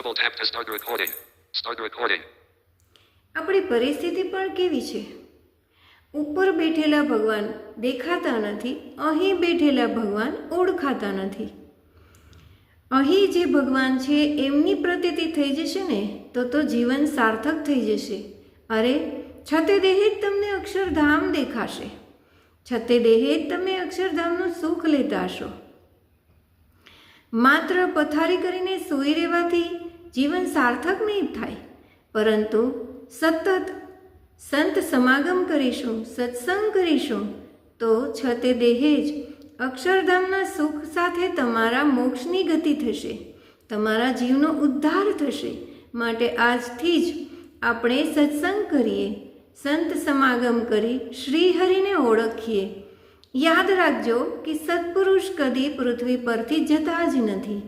Double tap to start recording. Start recording. આપણી પરિસ્થિતિ પણ કેવી છે? ઉપર બેઠેલા ભગવાન દેખાતા નથી, અહીં બેઠેલા ભગવાન ઓળખાતા નથી. અહીં જે ભગવાન છે, એમની પ્રતીતિ થઈ જશે ને, તો તો જીવન સાર્થક થઈ જશે. અરે, છતે દેહે જ તમને અક્ષરધામ દેખાશે. છતે દેહે જ તમે અક્ષરધામનું સુખ લેતા હશો. માત્ર પથારી કરીને સૂઈ રહેવાથી જીવન સાર્થક નહીં થાય. પરંતુ સતત સંત સમાગમ કરીશું, સત્સંગ કરીશું, તો છતે દેહે જ અક્ષરધામના સુખ સાથે તમારા મોક્ષની ગતિ થશે. તમારા જીવનો ઉદ્ધાર થશે. માટે આજથી જ આપણે સત્સંગ કરીએ. સંત સમાગમ કરી શ્રીહરિને ઓળખીએ. યાદ રાખજો કે સત્પુરુષ કદી પૃથ્વી પરથી જતા જ નથી.